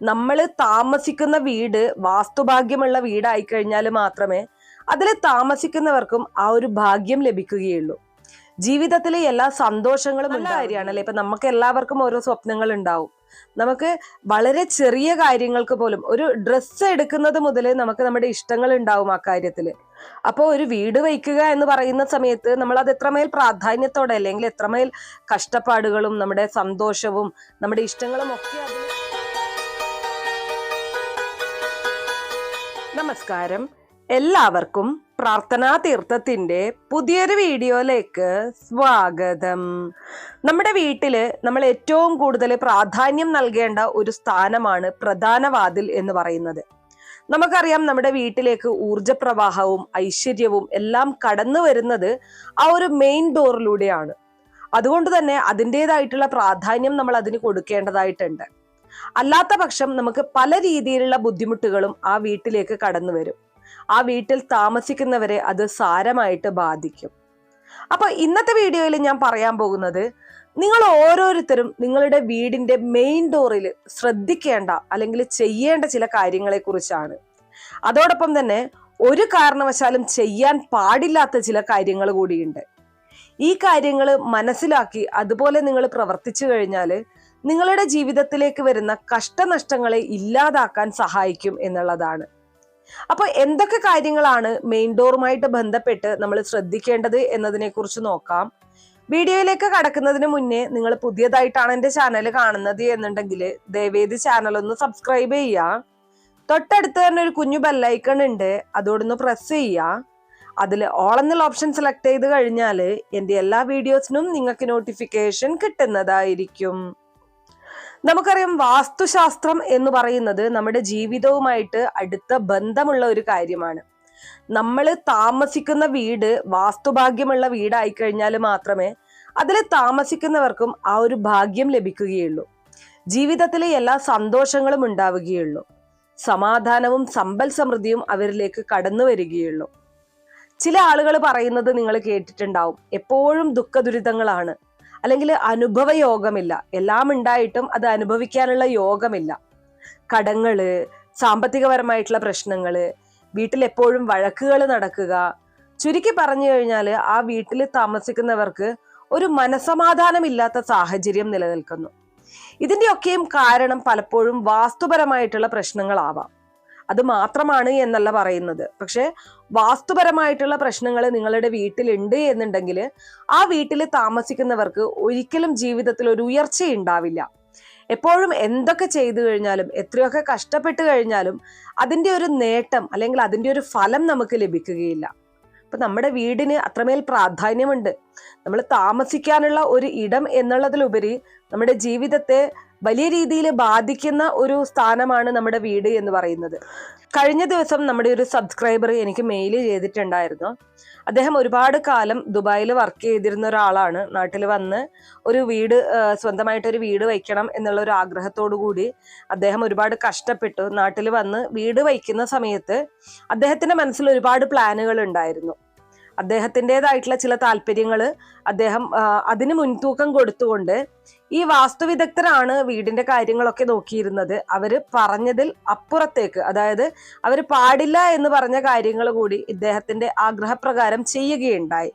നമ്മൾ താമസിക്കുന്ന വീട് വാസ്തുഭാഗ്യമുള്ള വീടായി കഴിഞ്ഞാൽ മാത്രമേ അതിൽ താമസിക്കുന്നവർക്കും ആ ഒരു ഭാഗ്യം ലഭിക്കുകയുള്ളൂ. ജീവിതത്തിലെ എല്ലാ സന്തോഷങ്ങളും ഉള്ള കാര്യമാണല്ലേ ഇപ്പൊ നമുക്ക് എല്ലാവർക്കും ഓരോ സ്വപ്നങ്ങൾ ഉണ്ടാവും. നമുക്ക് വളരെ ചെറിയ കാര്യങ്ങൾക്ക് പോലും ഒരു ഡ്രസ്സ് എടുക്കുന്നത് മുതൽ നമുക്ക് നമ്മുടെ ഇഷ്ടങ്ങൾ ഉണ്ടാവും ആ കാര്യത്തിൽ അപ്പോൾ ഒരു വീട് വയ്ക്കുക എന്ന് പറയുന്ന സമയത്ത് നമ്മൾ അത് എത്രമേൽ പ്രാധാന്യത്തോടെ അല്ലെങ്കിൽ എത്രമേൽ കഷ്ടപ്പാടുകളും നമ്മുടെ സന്തോഷവും നമ്മുടെ ഇഷ്ടങ്ങളും ഒക്കെ നമസ്കാരം. എല്ലാവർക്കും പ്രാർത്ഥനാ തീർത്ഥത്തിന്റെ പുതിയൊരു വീഡിയോയിലേക്ക് സ്വാഗതം. നമ്മുടെ വീട്ടിൽ നമ്മൾ ഏറ്റവും കൂടുതൽ പ്രാധാന്യം നൽകേണ്ട ഒരു സ്ഥാനമാണ് പ്രധാന വാതിൽ എന്ന് പറയുന്നത്. നമുക്കറിയാം നമ്മുടെ വീട്ടിലേക്ക് ഊർജപ്രവാഹവും ഐശ്വര്യവും എല്ലാം കടന്നു വരുന്നത് ആ ഒരു മെയിൻ ഡോറിലൂടെയാണ് അതുകൊണ്ട് തന്നെ അതിന്റെതായിട്ടുള്ള പ്രാധാന്യം നമ്മൾ അതിന് കൊടുക്കേണ്ടതായിട്ടുണ്ട്. അല്ലാത്ത പക്ഷം നമുക്ക് പല രീതിയിലുള്ള ബുദ്ധിമുട്ടുകളും ആ വീട്ടിലേക്ക് കടന്നു വരും. ആ വീട്ടിൽ താമസിക്കുന്നവരെ അത് സാരമായിട്ട് ബാധിക്കും. അപ്പൊ ഇന്നത്തെ വീഡിയോയിൽ ഞാൻ പറയാൻ പോകുന്നത് നിങ്ങൾ ഓരോരുത്തരും നിങ്ങളുടെ വീടിന്റെ മെയിൻ ഡോറിൽ ശ്രദ്ധിക്കേണ്ട അല്ലെങ്കിൽ ചെയ്യേണ്ട ചില കാര്യങ്ങളെ കുറിച്ചാണ്. അതോടൊപ്പം തന്നെ ഒരു കാരണവശാലും ചെയ്യാൻ പാടില്ലാത്ത ചില കാര്യങ്ങൾ കൂടിയുണ്ട്. ഈ കാര്യങ്ങൾ മനസ്സിലാക്കി അതുപോലെ നിങ്ങൾ പ്രവർത്തിച്ചു കഴിഞ്ഞാൽ നിങ്ങളുടെ ജീവിതത്തിലേക്ക് വരുന്ന കഷ്ടനഷ്ടങ്ങളെ ഇല്ലാതാക്കാൻ സഹായിക്കും എന്നുള്ളതാണ്. അപ്പോൾ എന്തൊക്കെ കാര്യങ്ങളാണ് മെയിൻ ഡോറുമായിട്ട് ബന്ധപ്പെട്ട് നമ്മൾ ശ്രദ്ധിക്കേണ്ടത് എന്നതിനെ കുറിച്ച് നോക്കാം. വീഡിയോയിലേക്ക് കടക്കുന്നതിന് മുന്നേ നിങ്ങൾ പുതിയതായിട്ടാണ് എന്റെ ചാനൽ കാണുന്നത് എന്നുണ്ടെങ്കിൽ ദയവേദി ചാനൽ ഒന്ന് സബ്സ്ക്രൈബ് ചെയ്യുക. തൊട്ടടുത്ത് തന്നെ ഒരു കുഞ്ഞു ബെല്ലൈക്കൺ ഉണ്ട്. അതോടൊന്ന് പ്രസ് ചെയ്യുക. അതിൽ ഓൾ എന്നുള്ള ഓപ്ഷൻ സെലക്ട് ചെയ്ത് കഴിഞ്ഞാൽ എന്റെ എല്ലാ വീഡിയോസിനും നിങ്ങൾക്ക് നോട്ടിഫിക്കേഷൻ കിട്ടുന്നതായിരിക്കും. നമുക്കറിയാം വാസ്തുശാസ്ത്രം എന്ന് പറയുന്നത് നമ്മുടെ ജീവിതവുമായിട്ട് അടുത്ത ബന്ധമുള്ള ഒരു കാര്യമാണ്. നമ്മൾ താമസിക്കുന്ന വീട് വാസ്തുഭാഗ്യമുള്ള വീടായി കഴിഞ്ഞാൽ മാത്രമേ അതിൽ താമസിക്കുന്നവർക്കും ആ ഒരു ഭാഗ്യം ലഭിക്കുകയുള്ളൂ. ജീവിതത്തിലെ എല്ലാ സന്തോഷങ്ങളും ഉണ്ടാവുകയുള്ളൂ. സമാധാനവും സമ്പൽ സമൃദ്ധിയും അവരിലേക്ക് കടന്നു വരികയുള്ളൂ. ചില ആളുകൾ പറയുന്നത് നിങ്ങൾ കേട്ടിട്ടുണ്ടാവും. എപ്പോഴും ദുഃഖ ദുരിതങ്ങളാണ് അല്ലെങ്കിൽ അനുഭവ യോഗമില്ല എല്ലാം ഉണ്ടായിട്ടും അത് അനുഭവിക്കാനുള്ള യോഗമില്ല. കടങ്ങൾ സാമ്പത്തികപരമായിട്ടുള്ള പ്രശ്നങ്ങൾ വീട്ടിൽ എപ്പോഴും വഴക്കുകൾ നടക്കുക. ചുരുക്കി പറഞ്ഞു കഴിഞ്ഞാൽ ആ വീട്ടിൽ താമസിക്കുന്നവർക്ക് ഒരു മനസമാധാനമില്ലാത്ത സാഹചര്യം നിലനിൽക്കുന്നു. ഇതിന്റെയൊക്കെയും കാരണം പലപ്പോഴും വാസ്തുപരമായിട്ടുള്ള പ്രശ്നങ്ങളാവാം. അത് മാത്രമാണ് എന്നല്ല പറയുന്നത്. പക്ഷെ വാസ്തുപരമായിട്ടുള്ള പ്രശ്നങ്ങൾ നിങ്ങളുടെ വീട്ടിലുണ്ട് എന്നുണ്ടെങ്കിൽ ആ വീട്ടിൽ താമസിക്കുന്നവർക്ക് ഒരിക്കലും ജീവിതത്തിൽ ഒരു ഉയർച്ച ഉണ്ടാവില്ല. എപ്പോഴും എന്തൊക്കെ ചെയ്തു കഴിഞ്ഞാലും എത്രയൊക്കെ കഷ്ടപ്പെട്ട് കഴിഞ്ഞാലും അതിന്റെ ഒരു നേട്ടം അല്ലെങ്കിൽ അതിന്റെ ഒരു ഫലം നമുക്ക് ലഭിക്കുകയില്ല. അപ്പം നമ്മുടെ വീടിന് അത്രമേൽ പ്രാധാന്യമുണ്ട്. നമ്മൾ താമസിക്കാനുള്ള ഒരു ഇടം എന്നുള്ളതിലുപരി നമ്മുടെ ജീവിതത്തെ വലിയ രീതിയിൽ ബാധിക്കുന്ന ഒരു സ്ഥാനമാണ് നമ്മുടെ വീട് എന്ന് പറയുന്നത്. കഴിഞ്ഞ ദിവസം നമ്മുടെ ഒരു സബ്സ്ക്രൈബർ എനിക്ക് മെയിൽ ചെയ്തിട്ടുണ്ടായിരുന്നു. അദ്ദേഹം ഒരുപാട് കാലം ദുബായിൽ വർക്ക് ചെയ്തിരുന്ന ഒരാളാണ്. നാട്ടിൽ വന്ന് ഒരു വീട് സ്വന്തമായിട്ട് ഒരു വീട് വയ്ക്കണം എന്നുള്ള ഒരു ആഗ്രഹത്തോടു കൂടി അദ്ദേഹം ഒരുപാട് കഷ്ടപ്പെട്ടു. നാട്ടിൽ വന്ന് വീട് വയ്ക്കുന്ന സമയത്ത് അദ്ദേഹത്തിന്റെ മനസ്സിൽ ഒരുപാട് പ്ലാനുകൾ ഉണ്ടായിരുന്നു. അദ്ദേഹത്തിന്റെതായിട്ടുള്ള ചില താല്പര്യങ്ങൾ അദ്ദേഹം അതിന് മുൻതൂക്കം കൊടുത്തുകൊണ്ട് ഈ വാസ്തുവിദഗ്ധരാണ് വീടിന്റെ കാര്യങ്ങളൊക്കെ നോക്കിയിരുന്നത്. അവർ പറഞ്ഞതിൽ അപ്പുറത്തേക്ക് അതായത് അവർ പാടില്ല എന്ന് പറഞ്ഞ കാര്യങ്ങൾ കൂടി ഇദ്ദേഹത്തിന്റെ ആഗ്രഹപ്രകാരം ചെയ്യുകയുണ്ടായി.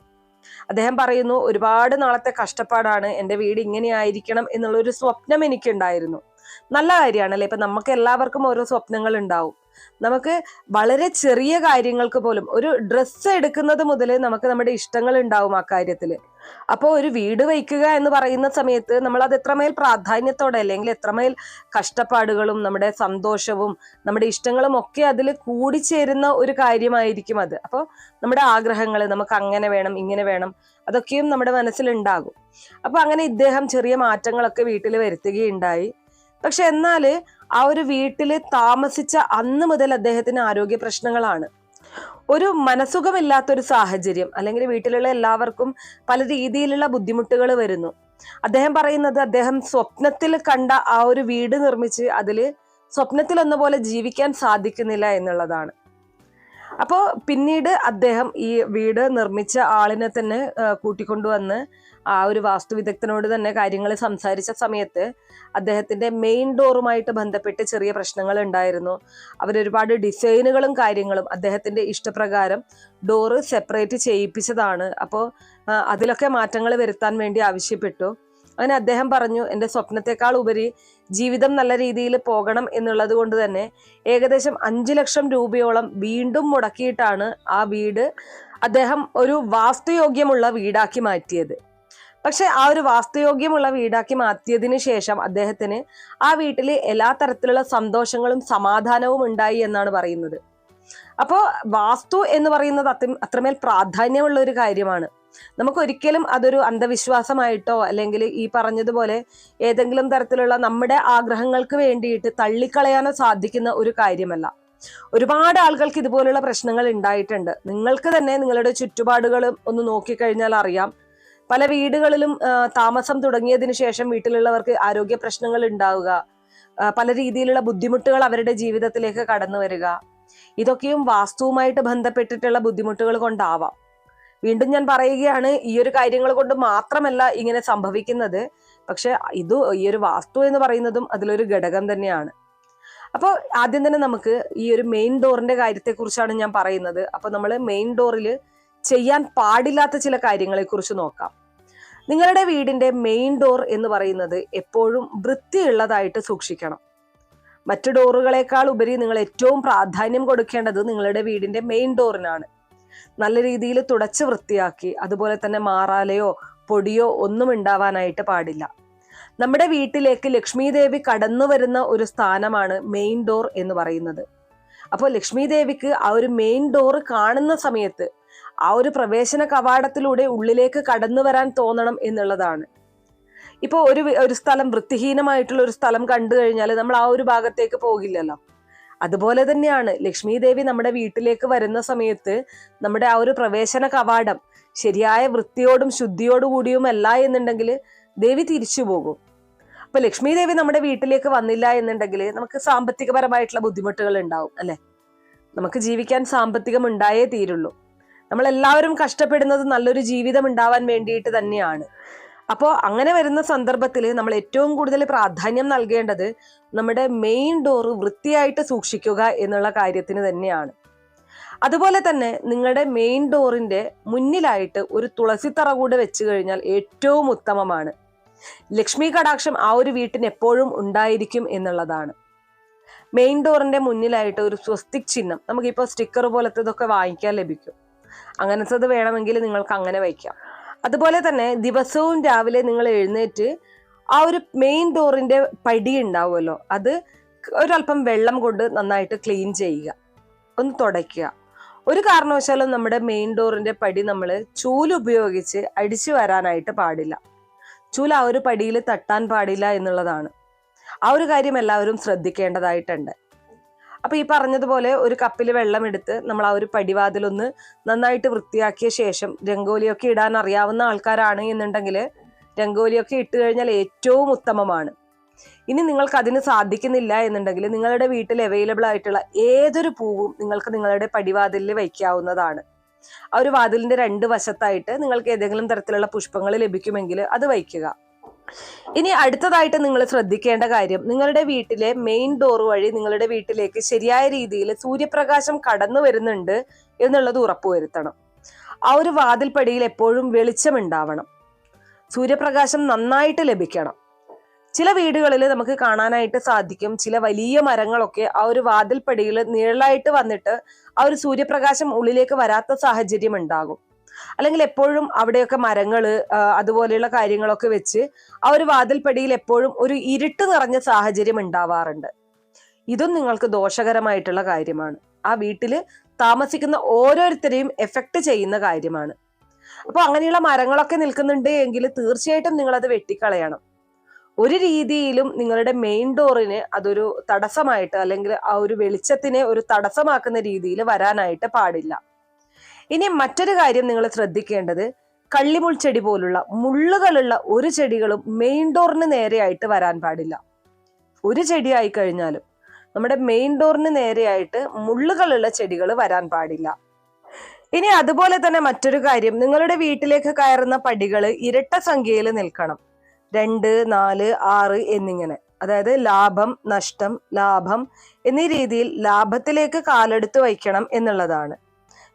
അദ്ദേഹം പറയുന്നു ഒരുപാട് നാളത്തെ കഷ്ടപ്പാടാണ് എന്റെ വീട് ഇങ്ങനെയായിരിക്കണം എന്നുള്ളൊരു സ്വപ്നം എനിക്കുണ്ടായിരുന്നു. നല്ല കാര്യമാണല്ലേ ഇപ്പൊ നമുക്ക് എല്ലാവർക്കും ഓരോ സ്വപ്നങ്ങൾ ഉണ്ടാവും. നമുക്ക് വളരെ ചെറിയ കാര്യങ്ങൾക്ക് പോലും ഒരു ഡ്രസ്സ് എടുക്കുന്നത് മുതൽ നമുക്ക് നമ്മുടെ ഇഷ്ടങ്ങൾ ഉണ്ടാവും ആ കാര്യത്തിൽ അപ്പോൾ ഒരു വീട് വയ്ക്കുക എന്ന് പറയുന്ന സമയത്ത് നമ്മൾ അത് എത്രമേൽ പ്രാധാന്യത്തോടെ അല്ലെങ്കിൽ എത്രമേൽ കഷ്ടപ്പാടുകളും നമ്മുടെ സന്തോഷവും നമ്മുടെ ഇഷ്ടങ്ങളും ഒക്കെ അതിൽ കൂടിച്ചേരുന്ന ഒരു കാര്യമായിരിക്കും അത്. അപ്പോൾ നമ്മുടെ ആഗ്രഹങ്ങൾ നമുക്ക് അങ്ങനെ വേണം ഇങ്ങനെ വേണം അതൊക്കെയും നമ്മുടെ മനസ്സിലുണ്ടാകും അപ്പൊ അങ്ങനെ ഇദ്ദേഹം ചെറിയ മാറ്റങ്ങളൊക്കെ വീട്ടിൽ വരുത്തുകയുണ്ടായി. പക്ഷെ എന്നാൽ ആ ഒരു വീട്ടിൽ താമസിച്ച അന്ന് മുതൽ അദ്ദേഹത്തിന് ആരോഗ്യ പ്രശ്നങ്ങളാണ്. ഒരു മനസുഖമില്ലാത്തൊരു സാഹചര്യം അല്ലെങ്കിൽ വീട്ടിലുള്ള എല്ലാവർക്കും പല രീതിയിലുള്ള ബുദ്ധിമുട്ടുകൾ വരുന്നു. അദ്ദേഹം പറയുന്നത് അദ്ദേഹം സ്വപ്നത്തിൽ കണ്ട ആ ഒരു വീട് നിർമ്മിച്ച് അതിൽ സ്വപ്നത്തിൽ ഒന്ന പോലെ ജീവിക്കാൻ സാധിക്കുന്നില്ല എന്നുള്ളതാണ്. അപ്പോൾ പിന്നീട് അദ്ദേഹം ഈ വീട് നിർമ്മിച്ച ആളിനെ തന്നെ കൂട്ടിക്കൊണ്ടുവന്ന് ആ ഒരു വാസ്തു വിദഗ്ധനോട് തന്നെ കാര്യങ്ങൾ സംസാരിച്ച സമയത്ത് അദ്ദേഹത്തിന്റെ മെയിൻ ഡോറുമായിട്ട് ബന്ധപ്പെട്ട് ചെറിയ പ്രശ്നങ്ങൾ ഉണ്ടായിരുന്നു. അവരൊരുപാട് ഡിസൈനുകളും കാര്യങ്ങളും അദ്ദേഹത്തിന്റെ ഇഷ്ടപ്രകാരം ഡോറ് സെപ്പറേറ്റ് ചെയ്യിപ്പിച്ചതാണ്. അപ്പോൾ അതിലൊക്കെ മാറ്റങ്ങൾ വരുത്താൻ വേണ്ടി ആവശ്യപ്പെട്ടു. അങ്ങനെ അദ്ദേഹം പറഞ്ഞു എന്റെ സ്വപ്നത്തെക്കാൾ ഉപരി ജീവിതം നല്ല രീതിയിൽ പോകണം എന്നുള്ളത് കൊണ്ട് തന്നെ ഏകദേശം അഞ്ചു ലക്ഷം രൂപയോളം വീണ്ടും മുടക്കിയിട്ടാണ് ആ വീട് അദ്ദേഹം ഒരു വാസ്തുയോഗ്യമുള്ള വീടാക്കി മാറ്റിയത്. പക്ഷെ ആ ഒരു വാസ്തുയോഗ്യമുള്ള വീടാക്കി മാറ്റിയതിനു ശേഷം അദ്ദേഹത്തിന് ആ വീട്ടിൽ എല്ലാ തരത്തിലുള്ള സന്തോഷങ്ങളും സമാധാനവും ഉണ്ടായി എന്നാണ് പറയുന്നത്. അപ്പോൾ വാസ്തു എന്ന് പറയുന്നത് അത്ര അത്രമേൽ പ്രാധാന്യമുള്ള ഒരു കാര്യമാണ്. നമുക്ക് ഒരിക്കലും അതൊരു അന്ധവിശ്വാസമായിട്ടോ അല്ലെങ്കിൽ ഈ പറഞ്ഞതുപോലെ ഏതെങ്കിലും തരത്തിലുള്ള നമ്മുടെ ആഗ്രഹങ്ങൾക്ക് വേണ്ടിയിട്ട് തള്ളിക്കളയാനോ സാധിക്കുന്ന ഒരു കാര്യമല്ല. ഒരുപാട് ആളുകൾക്ക് ഇതുപോലുള്ള പ്രശ്നങ്ങൾ ഉണ്ടായിട്ടുണ്ട്. നിങ്ങൾക്ക് തന്നെ നിങ്ങളുടെ ചുറ്റുപാടുകളും ഒന്ന് നോക്കിക്കഴിഞ്ഞാൽ അറിയാം. പല വീടുകളിലും താമസം തുടങ്ങിയതിനു ശേഷം വീട്ടിലുള്ളവർക്ക് ആരോഗ്യ പ്രശ്നങ്ങൾ ഉണ്ടാവുക പല രീതിയിലുള്ള ബുദ്ധിമുട്ടുകൾ അവരുടെ ജീവിതത്തിലേക്ക് കടന്നു വരിക. ഇതൊക്കെയും വാസ്തുവുമായിട്ട് ബന്ധപ്പെട്ടിട്ടുള്ള ബുദ്ധിമുട്ടുകൾ കൊണ്ടാവാം. വീണ്ടും ഞാൻ പറയുകയാണ് ഈ ഒരു കാര്യങ്ങൾ കൊണ്ട് മാത്രമല്ല ഇങ്ങനെ സംഭവിക്കുന്നത്. പക്ഷെ ഇത് ഈ ഒരു വാസ്തു എന്ന് പറയുന്നതും അതിലൊരു ഘടകം തന്നെയാണ്. അപ്പോൾ ആദ്യം തന്നെ നമുക്ക് ഈ ഒരു മെയിൻ ഡോറിന്റെ കാര്യത്തെ കുറിച്ചാണ് ഞാൻ പറയുന്നത്. അപ്പോൾ നമ്മൾ മെയിൻ ഡോറിൽ ചെയ്യാൻ പാടില്ലാത്ത ചില കാര്യങ്ങളെ കുറിച്ച് നോക്കാം. നിങ്ങളുടെ വീടിന്റെ മെയിൻ ഡോർ എന്ന് പറയുന്നത് എപ്പോഴും വൃത്തിയുള്ളതായിട്ട് സൂക്ഷിക്കണം. മറ്റു ഡോറുകളേക്കാൾ ഉപരി നിങ്ങൾ ഏറ്റവും പ്രാധാന്യം കൊടുക്കേണ്ടത് നിങ്ങളുടെ വീടിന്റെ മെയിൻ ഡോറിനാണ് നല്ല രീതിയിൽ തുടച്ച് വൃത്തിയാക്കി അതുപോലെ തന്നെ മാറാലയോ പൊടിയോ ഒന്നും ഉണ്ടാവാനായിട്ട് പാടില്ല. നമ്മുടെ വീട്ടിലേക്ക് ലക്ഷ്മി ദേവി കടന്നു വരുന്ന ഒരു സ്ഥാനമാണ് മെയിൻ ഡോർ എന്ന് പറയുന്നത്. അപ്പോൾ ലക്ഷ്മി ദേവിക്ക് ആ ഒരു മെയിൻ ഡോറ് കാണുന്ന സമയത്ത് ആ ഒരു പ്രവേശന കവാടത്തിലൂടെ ഉള്ളിലേക്ക് കടന്നു വരാൻ തോന്നണം എന്നുള്ളതാണ്. ഇപ്പോൾ ഒരു ഒരു സ്ഥലം വൃത്തിഹീനമായിട്ടുള്ള ഒരു സ്ഥലം കണ്ടു കഴിഞ്ഞാൽ നമ്മൾ ആ ഒരു ഭാഗത്തേക്ക് പോകില്ലല്ലോ. അതുപോലെ തന്നെയാണ് ലക്ഷ്മി ദേവി നമ്മുടെ വീട്ടിലേക്ക് വരുന്ന സമയത്ത് നമ്മുടെ ആ ഒരു പ്രവേശന കവാടം ശരിയായ വൃത്തിയോടും ശുദ്ധിയോടുകൂടിയുമല്ല എന്നുണ്ടെങ്കിൽ ദേവി തിരിച്ചു പോകും. അപ്പൊ ലക്ഷ്മി ദേവി നമ്മുടെ വീട്ടിലേക്ക് വന്നില്ല എന്നുണ്ടെങ്കിൽ നമുക്ക് സാമ്പത്തികപരമായിട്ടുള്ള ബുദ്ധിമുട്ടുകൾ ഉണ്ടാവും അല്ലെ? നമുക്ക് ജീവിക്കാൻ സാമ്പത്തികം ഉണ്ടായേ തീരുള്ളൂ. നമ്മൾ എല്ലാവരും കഷ്ടപ്പെടുന്നത് നല്ലൊരു ജീവിതം ഉണ്ടാവാൻ വേണ്ടിയിട്ട് തന്നെയാണ്. അപ്പോൾ അങ്ങനെ വരുന്ന സന്ദർഭത്തിൽ നമ്മൾ ഏറ്റവും കൂടുതൽ പ്രാധാന്യം നൽകേണ്ടത് നമ്മുടെ മെയിൻ ഡോർ വൃത്തിയായിട്ട് സൂക്ഷിക്കുക എന്നുള്ള കാര്യത്തിന് തന്നെയാണ്. അതുപോലെ തന്നെ നിങ്ങളുടെ മെയിൻ ഡോറിന്റെ മുന്നിലായിട്ട് ഒരു തുളസിത്തറ കൂടെ വെച്ച് കഴിഞ്ഞാൽ ഏറ്റവും ഉത്തമമാണ്. ലക്ഷ്മി കടാക്ഷം ആ ഒരു വീട്ടിന് എപ്പോഴും ഉണ്ടായിരിക്കും എന്നുള്ളതാണ്. മെയിൻ ഡോറിന്റെ മുന്നിലായിട്ട് ഒരു സ്വസ്തിക് ചിഹ്നം. നമുക്കിപ്പോൾ സ്റ്റിക്കർ പോലത്തതൊക്കെ വാങ്ങിക്കാൻ ലഭിക്കും. അങ്ങനത്തത് വേണമെങ്കിൽ നിങ്ങൾക്ക് അങ്ങനെ വയ്ക്കാം. അതുപോലെ തന്നെ ദിവസവും രാവിലെ നിങ്ങൾ എഴുന്നേറ്റ് ആ ഒരു മെയിൻ ഡോറിന്റെ പടി ഉണ്ടാവുമല്ലോ. അത് ഒരല്പം വെള്ളം കൊണ്ട് നന്നായിട്ട് ക്ലീൻ ചെയ്യുക. ഒന്ന് തുടയ്ക്കുക. ഒരു കാരണവശാലും നമ്മുടെ മെയിൻ ഡോറിന്റെ പടി നമ്മൾ ചൂലുപയോഗിച്ച് അടിച്ചു വരാനായിട്ട് പാടില്ല. ചൂൽ ആ ഒരു പടിയിൽ തട്ടാൻ പാടില്ല എന്നുള്ളതാണ്. ആ ഒരു കാര്യം എല്ലാവരും ശ്രദ്ധിക്കേണ്ടതായിട്ടുണ്ട്. അപ്പൊ ഈ പറഞ്ഞതുപോലെ ഒരു കപ്പിൽ വെള്ളം എടുത്ത് നമ്മൾ ആ ഒരു പടിവാതിലൊന്ന് നന്നായിട്ട് വൃത്തിയാക്കിയ ശേഷം രംഗോലിയൊക്കെ ഇടാൻ അറിയാവുന്ന ആൾക്കാരാണ് എന്നുണ്ടെങ്കിൽ രംഗോലിയൊക്കെ ഇട്ട് കഴിഞ്ഞാൽ ഏറ്റവും ഉത്തമമാണ്. ഇനി നിങ്ങൾക്ക് അതിന് സാധിക്കുന്നില്ല എന്നുണ്ടെങ്കിൽ നിങ്ങളുടെ വീട്ടിൽ അവൈലബിൾ ആയിട്ടുള്ള ഏതൊരു പൂവും നിങ്ങൾക്ക് നിങ്ങളുടെ പടിവാതിലിൽ വയ്ക്കാവുന്നതാണ്. ആ ഒരു വാതിലിന്റെ രണ്ട് വശത്തായിട്ട് നിങ്ങൾക്ക് ഏതെങ്കിലും തരത്തിലുള്ള പുഷ്പങ്ങൾ ലഭിക്കുമെങ്കിൽ അത് വയ്ക്കുക. ഇനി അടുത്തതായിട്ട് നിങ്ങൾ ശ്രദ്ധിക്കേണ്ട കാര്യം നിങ്ങളുടെ വീട്ടിലെ മെയിൻ ഡോർ വഴി നിങ്ങളുടെ വീട്ടിലേക്ക് ശരിയായ രീതിയിൽ സൂര്യപ്രകാശം കടന്നു വരുന്നുണ്ട് എന്നുള്ളത് ഉറപ്പുവരുത്തണം. ആ ഒരു വാതിൽപ്പടിയിൽ എപ്പോഴും വെളിച്ചം ഉണ്ടാവണം. സൂര്യപ്രകാശം നന്നായിട്ട് ലഭിക്കണം. ചില വീടുകളിൽ നമുക്ക് കാണാനായിട്ട് സാധിക്കും. ചില വലിയ മരങ്ങളൊക്കെ ആ ഒരു വാതിൽപ്പടിയിൽ നിഴലായിട്ട് വന്നിട്ട് ആ ഒരു സൂര്യപ്രകാശം ഉള്ളിലേക്ക് വരാത്ത സാഹചര്യം ഉണ്ടാകും. അല്ലെങ്കിൽ എപ്പോഴും അവിടെയൊക്കെ മരങ്ങൾ അതുപോലെയുള്ള കാര്യങ്ങളൊക്കെ വെച്ച് ആ ഒരു വാതിൽപ്പടിയിൽ എപ്പോഴും ഒരു ഇരുട്ട് നിറഞ്ഞ സാഹചര്യം ഉണ്ടാവാറുണ്ട്. ഇതും നിങ്ങൾക്ക് ദോഷകരമായിട്ടുള്ള കാര്യമാണ്. ആ വീട്ടിൽ താമസിക്കുന്ന ഓരോരുത്തരെയും എഫക്ട് ചെയ്യുന്ന കാര്യമാണ്. അപ്പോൾ അങ്ങനെയുള്ള മരങ്ങളൊക്കെ നിൽക്കുന്നുണ്ട് എങ്കിൽ തീർച്ചയായിട്ടും നിങ്ങൾ അത് വെട്ടിക്കളയണം. ഒരു രീതിയിലും നിങ്ങളുടെ മെയിൻ ഡോറിന് അതൊരു തടസ്സമായിട്ട് അല്ലെങ്കിൽ ആ ഒരു വെളിച്ചത്തിനെ ഒരു തടസ്സമാക്കുന്ന രീതിയിൽ വരാനായിട്ട് പാടില്ല. ഇനി മറ്റൊരു കാര്യം നിങ്ങൾ ശ്രദ്ധിക്കേണ്ടത് കള്ളിമുൾ ചെടി പോലുള്ള മുള്ളുകളുള്ള ഒരു ചെടികളും മെയിൻ ഡോറിന് നേരെയായിട്ട് വരാൻ പാടില്ല. ഒരു ചെടി ആയി കഴിഞ്ഞാലും നമ്മുടെ മെയിൻ ഡോറിന് നേരെയായിട്ട് മുള്ളുകളുള്ള ചെടികൾ വരാൻ പാടില്ല. ഇനി അതുപോലെ തന്നെ മറ്റൊരു കാര്യം നിങ്ങളുടെ വീട്ടിലേക്ക് കയറുന്ന പടികൾ ഇരട്ട സംഖ്യയിൽ നിൽക്കണം. രണ്ട് നാല് ആറ് എന്നിങ്ങനെ. അതായത് ലാഭം നഷ്ടം ലാഭം എന്നീ രീതിയിൽ ലാഭത്തിലേക്ക് കാലെടുത്ത് വയ്ക്കണം എന്നുള്ളതാണ്.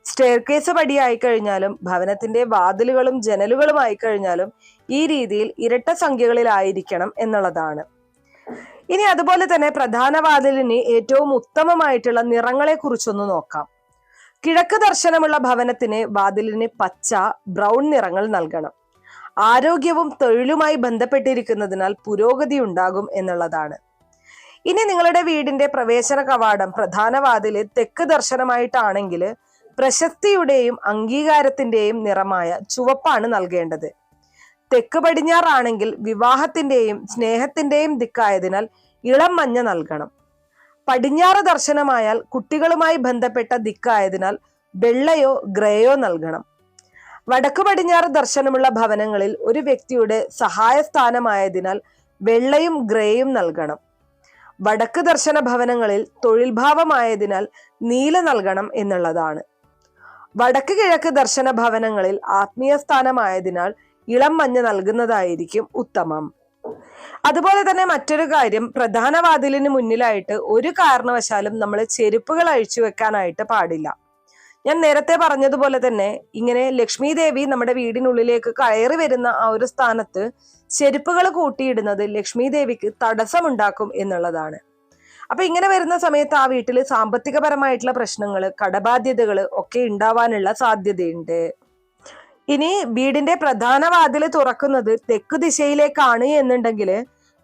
സ്റ്റെയർ കേസ് പടിയായി കഴിഞ്ഞാലും ഭവനത്തിന്റെ വാതിലുകളും ജനലുകളും ആയി കഴിഞ്ഞാലും ഈ രീതിയിൽ ഇരട്ട സംഖ്യകളിലായിരിക്കണം എന്നുള്ളതാണ്. ഇനി അതുപോലെ തന്നെ പ്രധാന വാതിലിന് ഏറ്റവും ഉത്തമമായിട്ടുള്ള നിറങ്ങളെ കുറിച്ചൊന്ന് നോക്കാം. കിഴക്ക് ദർശനമുള്ള ഭവനത്തിന് വാതിലിന് പച്ച ബ്രൗൺ നിറങ്ങൾ നൽകണം. ആരോഗ്യവും തൊഴിലുമായി ബന്ധപ്പെട്ടിരിക്കുന്നതിനാൽ പുരോഗതി ഉണ്ടാകും എന്നുള്ളതാണ്. ഇനി നിങ്ങളുടെ വീടിന്റെ പ്രവേശന കവാടം പ്രധാന വാതിൽ തെക്ക് ദർശനമായിട്ടാണെങ്കിൽ പ്രശസ്തിയുടെയും അംഗീകാരത്തിന്റെയും നിറമായ ചുവപ്പാണ് നൽകേണ്ടത്. തെക്ക് പടിഞ്ഞാറാണെങ്കിൽ വിവാഹത്തിന്റെയും സ്നേഹത്തിന്റെയും ദിക്കായതിനാൽ ഇളം മഞ്ഞ നൽകണം. പടിഞ്ഞാറ് ദർശനമായാൽ കുട്ടികളുമായി ബന്ധപ്പെട്ട ദിക്കായതിനാൽ വെള്ളയോ ഗ്രേയോ നൽകണം. വടക്കു പടിഞ്ഞാറ് ദർശനമുള്ള ഭവനങ്ങളിൽ ഒരു വ്യക്തിയുടെ സഹായ സ്ഥാനമായതിനാൽ വെള്ളയും ഗ്രേയും നൽകണം. വടക്ക് ദർശന ഭവനങ്ങളിൽ തൊഴിൽ ഭാവമായതിനാൽ നീല നൽകണം എന്നുള്ളതാണ്. വടക്ക് കിഴക്ക് ദർശന ഭവനങ്ങളിൽ ആത്മീയ സ്ഥാനമായതിനാൽ ഇളം മഞ്ഞ നൽകുന്നതായിരിക്കും ഉത്തമം. അതുപോലെ തന്നെ മറ്റൊരു കാര്യം പ്രധാന വാതിലിന് മുന്നിലായിട്ട് ഒരു കാരണവശാലും നമ്മൾ ചെരുപ്പുകൾ അഴിച്ചു വെക്കാനായിട്ട് പാടില്ല. ഞാൻ നേരത്തെ പറഞ്ഞതുപോലെ തന്നെ ഇങ്ങനെ ലക്ഷ്മി ദേവി നമ്മുടെ വീടിനുള്ളിലേക്ക് കയറി വരുന്ന ആ ഒരു സ്ഥാനത്ത് ചെരുപ്പുകൾ കൂട്ടിയിടുന്നത് ലക്ഷ്മി ദേവിക്ക് തടസ്സമുണ്ടാക്കും എന്നുള്ളതാണ്. അപ്പൊ ഇങ്ങനെ വരുന്ന സമയത്ത് ആ വീട്ടിൽ സാമ്പത്തികപരമായിട്ടുള്ള പ്രശ്നങ്ങൾ കടബാധ്യതകൾ ഒക്കെ ഉണ്ടാവാനുള്ള സാധ്യതയുണ്ട്. ഇനി വീടിന്റെ പ്രധാന വാതിൽ തുറക്കുന്നത് തെക്ക് ദിശയിലേക്കാണ് എന്നുണ്ടെങ്കിൽ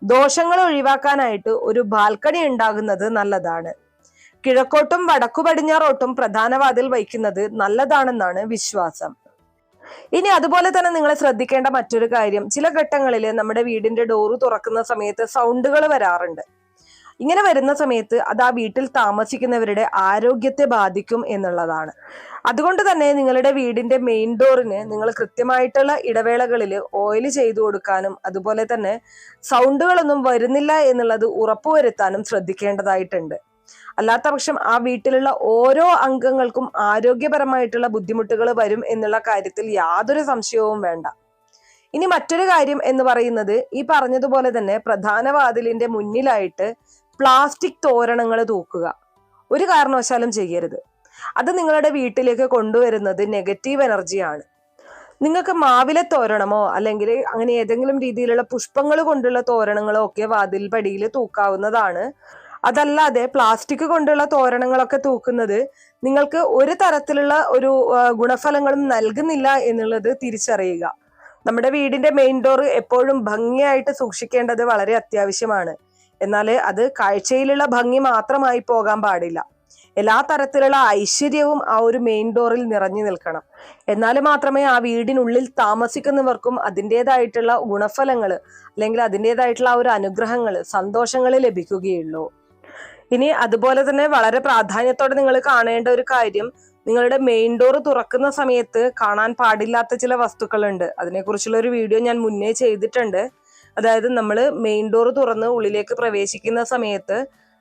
ദോഷങ്ങൾ ഒഴിവാക്കാനായിട്ട് ഒരു ബാൽക്കണി ഉണ്ടാകുന്നത് നല്ലതാണ്. കിഴക്കോട്ടും വടക്കു പടിഞ്ഞാറോട്ടും പ്രധാന വാതിൽ വഹിക്കുന്നത് നല്ലതാണെന്നാണ് വിശ്വാസം. ഇനി അതുപോലെ തന്നെ നിങ്ങൾ ശ്രദ്ധിക്കേണ്ട മറ്റൊരു കാര്യം ചില ഘട്ടങ്ങളിൽ നമ്മുടെ വീടിന്റെ ഡോറ് തുറക്കുന്ന സമയത്ത് സൗണ്ടുകൾ വരാറുണ്ട്. ഇങ്ങനെ വരുന്ന സമയത്ത് അത് ആ വീട്ടിൽ താമസിക്കുന്നവരുടെ ആരോഗ്യത്തെ ബാധിക്കും എന്നുള്ളതാണ്. അതുകൊണ്ട് തന്നെ നിങ്ങളുടെ വീടിന്റെ മെയിൻ ഡോറിന് നിങ്ങൾ കൃത്യമായിട്ടുള്ള ഇടവേളകളിൽ ഓയിൽ ചെയ്തു കൊടുക്കാനും അതുപോലെ തന്നെ സൗണ്ടുകളൊന്നും വരുന്നില്ല എന്നുള്ളത് ഉറപ്പുവരുത്താനും ശ്രദ്ധിക്കേണ്ടതായിട്ടുണ്ട്. അല്ലാത്ത പക്ഷം ആ വീട്ടിലുള്ള ഓരോ അംഗങ്ങൾക്കും ആരോഗ്യപരമായിട്ടുള്ള ബുദ്ധിമുട്ടുകൾ വരും എന്നുള്ള കാര്യത്തിൽ യാതൊരു സംശയവും വേണ്ട. ഇനി മറ്റൊരു കാര്യം എന്ന് പറയുന്നത് ഈ പറഞ്ഞതുപോലെ തന്നെ പ്രധാന വാതിലിന്റെ മുന്നിലായിട്ട് പ്ലാസ്റ്റിക് തോരണങ്ങൾ തൂക്കുക. ഒരു കാരണവശാലും ചെയ്യരുത്. അത് നിങ്ങളുടെ വീട്ടിലേക്ക് കൊണ്ടുവരുന്നത് നെഗറ്റീവ് എനർജിയാണ്. നിങ്ങൾക്ക് മാവിലെ തോരണമോ അല്ലെങ്കിൽ അങ്ങനെ ഏതെങ്കിലും രീതിയിലുള്ള പുഷ്പങ്ങൾ കൊണ്ടുള്ള തോരണങ്ങളോ ഒക്കെ വാതിൽ പടിയിൽ തൂക്കാവുന്നതാണ്. അതല്ലാതെ പ്ലാസ്റ്റിക് കൊണ്ടുള്ള തോരണങ്ങളൊക്കെ തൂക്കുന്നത് നിങ്ങൾക്ക് ഒരു തരത്തിലുള്ള ഒരു ഗുണഫലങ്ങളും നൽകുന്നില്ല എന്നുള്ളത് തിരിച്ചറിയുക. നമ്മുടെ വീടിന്റെ മെയിൻ ഡോർ എപ്പോഴും ഭംഗിയായിട്ട് സൂക്ഷിക്കേണ്ടത് വളരെ അത്യാവശ്യമാണ്. എന്നാൽ അത് കാഴ്ചയിലുള്ള ഭംഗി മാത്രമായി പോകാൻ പാടില്ല. എല്ലാ തരത്തിലുള്ള ഐശ്വര്യവും ആ ഒരു മെയിൻ ഡോറിൽ നിറഞ്ഞു നിൽക്കണം. എന്നാൽ മാത്രമേ ആ വീടിനുള്ളിൽ താമസിക്കുന്നവർക്കും അതിന്റെതായിട്ടുള്ള ഗുണഫലങ്ങൾ അല്ലെങ്കിൽ അതിന്റെതായിട്ടുള്ള ആ ഒരു അനുഗ്രഹങ്ങൾ സന്തോഷങ്ങൾ ലഭിക്കുകയുള്ളൂ. ഇനി അതുപോലെ തന്നെ വളരെ പ്രാധാന്യത്തോടെ നിങ്ങൾ കാണേണ്ട ഒരു കാര്യം നിങ്ങളുടെ മെയിൻ ഡോർ തുറക്കുന്ന സമയത്ത് കാണാൻ പാടില്ലാത്ത ചില വസ്തുക്കളുണ്ട്. അതിനെക്കുറിച്ചുള്ള ഒരു വീഡിയോ ഞാൻ മുന്നേ ചെയ്തിട്ടുണ്ട്. അതായത് നമ്മൾ മെയിൻ ഡോർ തുറന്ന് ഉള്ളിലേക്ക് പ്രവേശിക്കുന്ന സമയത്ത്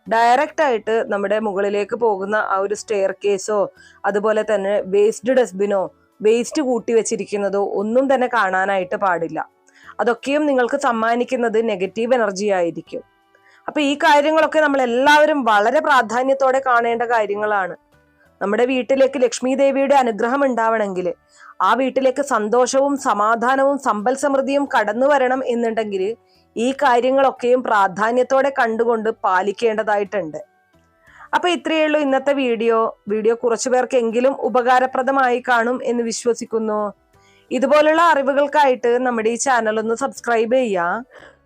ഡയറക്റ്റ് ആയിട്ട് നമ്മുടെ മുകളിലേക്ക് പോകുന്ന ആ ഒരു സ്റ്റെയർ കേസോ അതുപോലെ തന്നെ വേസ്റ്റ് ഡസ്റ്റ്ബിനോ വേസ്റ്റ് കൂട്ടി വെച്ചിരിക്കുന്നതോ ഒന്നും തന്നെ കാണാനായിട്ട് പാടില്ല. അതൊക്കെയും നിങ്ങൾക്ക് സമ്മാനിക്കുന്നത് നെഗറ്റീവ് എനർജി ആയിരിക്കും. അപ്പൊ ഈ കാര്യങ്ങളൊക്കെ നമ്മൾ എല്ലാവരും വളരെ പ്രാധാന്യത്തോടെ കാണേണ്ട കാര്യങ്ങളാണ്. നമ്മുടെ വീട്ടിലേക്ക് ലക്ഷ്മി ദേവിയുടെ അനുഗ്രഹം ഉണ്ടാവണമെങ്കിൽ ആ വീട്ടിലേക്ക് സന്തോഷവും സമാധാനവും സമ്പൽ സമൃദ്ധിയും കടന്നു വരണം എന്നുണ്ടെങ്കിൽ ഈ കാര്യങ്ങളൊക്കെയും പ്രാധാന്യത്തോടെ കണ്ടുകൊണ്ട് പാലിക്കേണ്ടതായിട്ടുണ്ട്. അപ്പൊ ഇത്രയേ ഉള്ളൂ ഇന്നത്തെ വീഡിയോ. വീഡിയോ കുറച്ചു പേർക്കെങ്കിലും ഉപകാരപ്രദമായി കാണും എന്ന് വിശ്വസിക്കുന്നു. ഇതുപോലുള്ള അറിവുകൾക്കായിട്ട് നമ്മുടെ ഈ ചാനൽ ഒന്ന് സബ്സ്ക്രൈബ് ചെയ്യുക.